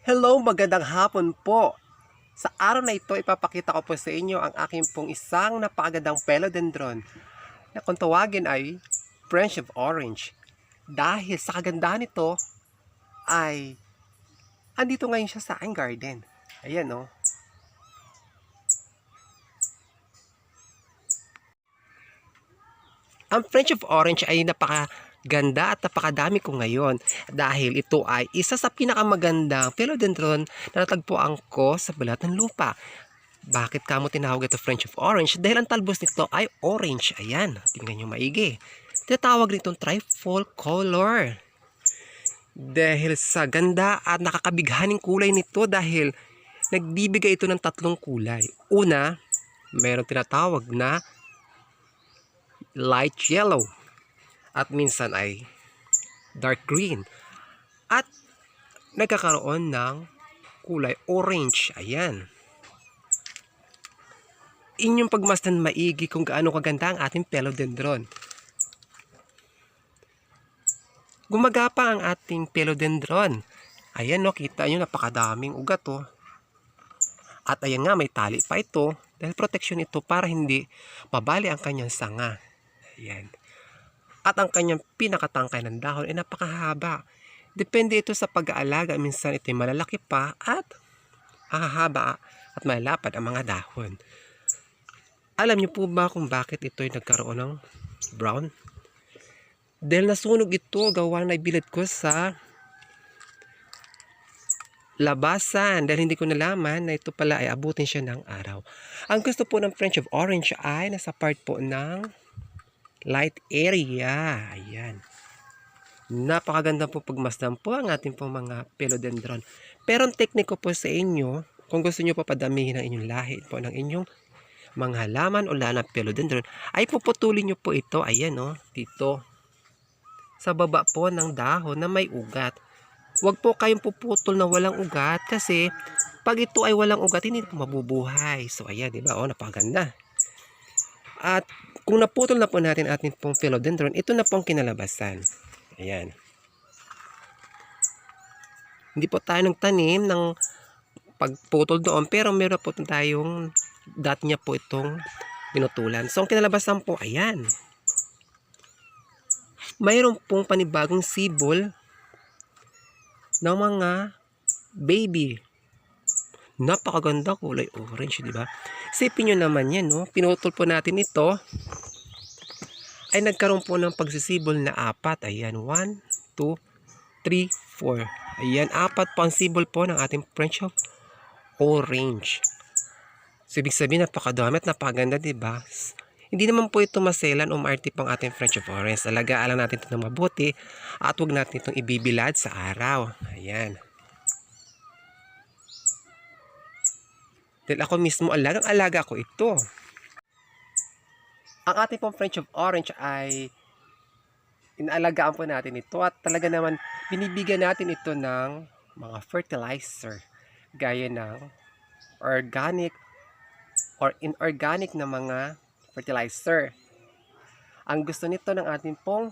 Hello, magandang hapon po. Sa araw na ito, ipapakita ko po sa inyo ang aking pong isang napakagandang philodendron na kung tawagin ay French of Orange. Dahil sa kagandahan nito ay andito ngayon siya sa aking garden. Ayan oh. Ang French of Orange ay napakaganda at napakadami ko ngayon dahil ito ay isa sa pinakamagandang philodendron na natagpuan ko sa balat ng lupa. Bakit kamo tinawag ito French of Orange? Dahil ang talbos nito ay orange. Ayan, tingnan nyo maigi. Tinatawag nitong trifle color. Dahil sa ganda at nakakabighaning kulay nito dahil nagbibigay ito ng tatlong kulay. Una, meron tinatawag na light yellow at minsan ay dark green. At nagkakaroon ng kulay orange. Ayan. Inyong pagmasdan maigi kung gaano kaganda ang ating philodendron. Gumagapa ang ating philodendron. Ayan no kita nyo napakadaming ugat oh. At ayan nga may tali pa ito dahil protection ito para hindi mabali ang kanyang sanga. Ayan. At ang kanyang pinakatangkay ng dahon ay napakahaba. Depende ito sa pag-aalaga. Minsan ito ay malalaki pa at hahaba at malapad ang mga dahon. Alam niyo po ba kung bakit ito ay nagkaroon ng brown? Dahil nasunog ito, gawa na ibilad ko sa labasan dahil hindi ko nalaman na ito pala ay abutin siya ng araw. Ang gusto po ng French of Orange ay nasa part po ng light area. Ayan. Napakaganda po pagmasdan po ang ating pong mga philodendron. Pero ang tekniko po sa inyo, kung gusto nyo papadamihin ang inyong lahi po ng inyong mga halaman o lana philodendron, ay puputulin nyo po ito, ayan o, dito. Sa baba po ng dahon na may ugat. Huwag po kayong puputol na walang ugat kasi pag ito ay walang ugat, hindi po mabubuhay. So ayan, di ba? O, napakaganda. At kung naputol na po natin ating pong philodendron, ito na pong kinalabasan. Ayan. Hindi po tayo nagtanim ng pagputol doon, pero meron po tayong dot niya po itong pinutulan. So, ang kinalabasan po, ayan. Mayroon pong panibagong sibol ng mga baby Napakaganda kulay orange, di ba? Sipin nyo naman yan, no? Pinutol po natin ito. Ay nagkaroon po ng pagsisibol na apat. Ayan, 1, 2, 3, 4. Ayan, apat po ang sibol po ng ating French of orange. So, ibig sabihin, napakadami at napakaganda, di ba? Hindi naman po ito maselan o maarte pang ating French of orange. Alagaan lang natin ito ng mabuti at huwag natin itong ibibilad sa araw. Ayan. Dahil ako mismo alagang alaga ko ito. Ang ating pong French of Orange ay inaalagaan po natin ito at talaga naman binibigyan natin ito ng mga fertilizer gaya ng organic or inorganic na mga fertilizer. Ang gusto nito ng ating pong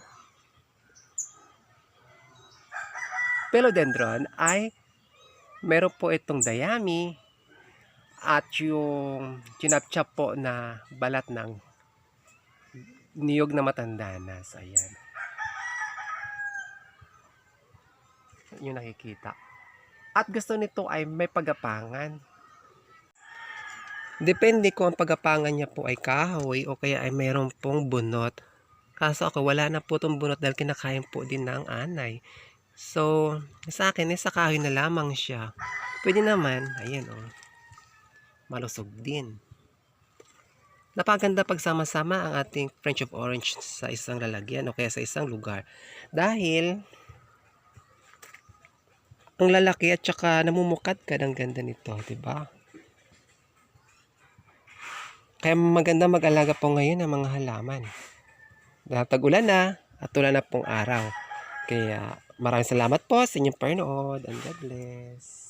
philodendron ay meron po itong dayami, at yung chinap-chap po na balat ng niyog na matanda na. So, ayan. Yung nakikita. At gusto nito ay may pagapangan. Depende kung ang pagapangan niya po ay kahoy o kaya ay mayroon pong bunot. Kaso ako wala na po itong bunot dahil kinakain po din ng anay. So, sa akin, eh, sa kahoy na lamang siya. Pwede naman, ayan o. Oh malusog din. Napaganda pagsama-sama ang ating French of Orange sa isang lalagyan o kaya sa isang lugar. Dahil ang lalaki at saka namumukat ka ng ganda nito, di ba? Kaya maganda mag-alaga po ngayon ng mga halaman. Dahil tag-ulan na at tulan na pong araw. Kaya maraming salamat po sa inyong panood and God bless.